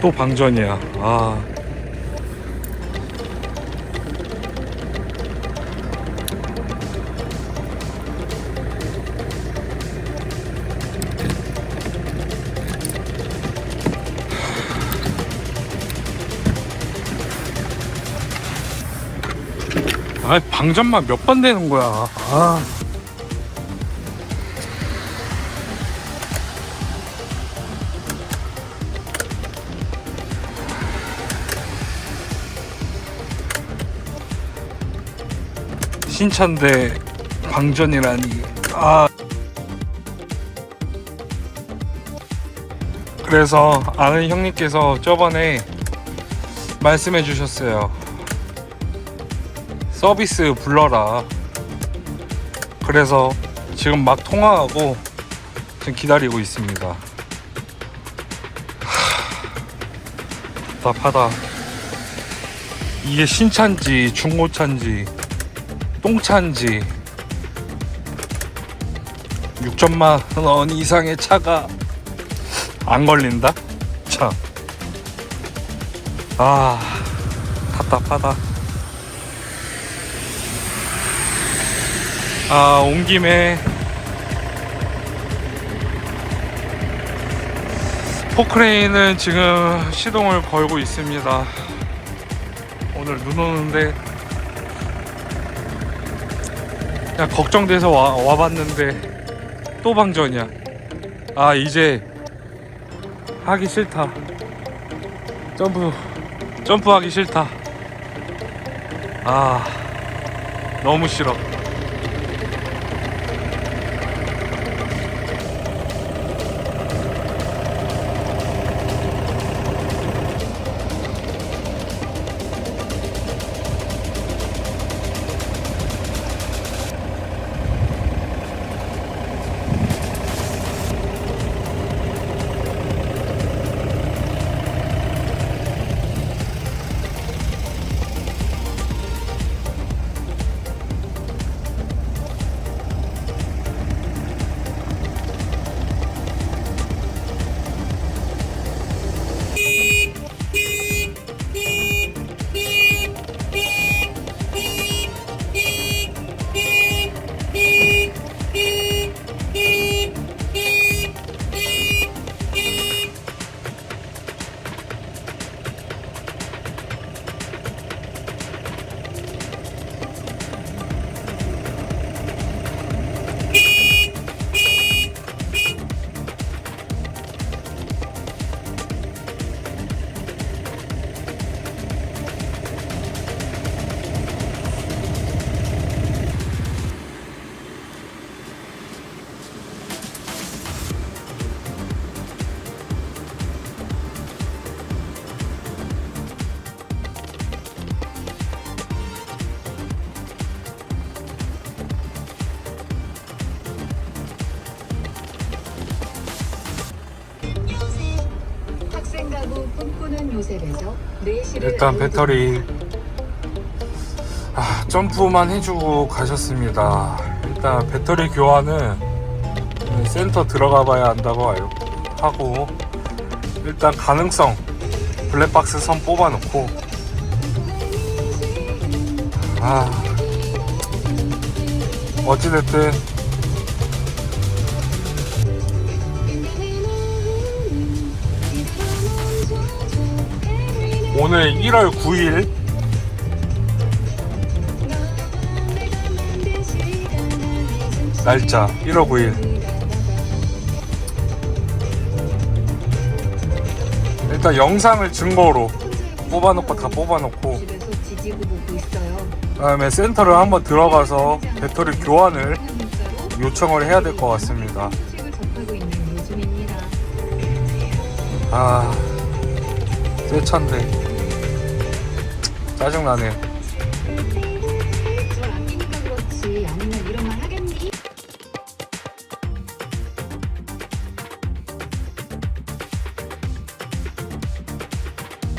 또 방전이야. 아. 아, 방전만 몇 번 되는 거야. 아. 신차인데 방전이라니. 아. 그래서 아는 형님께서 저번에 말씀해 주셨어요. 서비스 불러라. 그래서 지금 막 통화하고 지금 기다리고 있습니다. 하, 답하다. 이게 신차인지 중고차인지 똥차인지 6천만 원 이상의 차가 안 걸린다? 참. 아, 답답하다. 아, 온 김에 포크레인은 지금 시동을 걸고 있습니다. 오늘 눈 오는데 그냥 걱정돼서 와, 와봤는데 또 방전이야. 아, 이제 하기 싫다. 점프, 점프하기 싫다. 아, 너무 싫어. 일단 배터리. 아, 점프만 해주고 가셨습니다. 일단 배터리 교환은 센터 들어가 봐야 한다고 알- 하고 일단 가능성 블랙박스 선 뽑아 놓고. 아 어찌됐든 오늘 1월 9일 날짜 1월 9일 일단 영상을 증거로 뽑아놓고 다 뽑아놓고 있어요. 그다음에 센터를 한번 들어가서 배터리 교환을 요청을 해야 될 것 같습니다. 아, 새 차인데 짜증나네.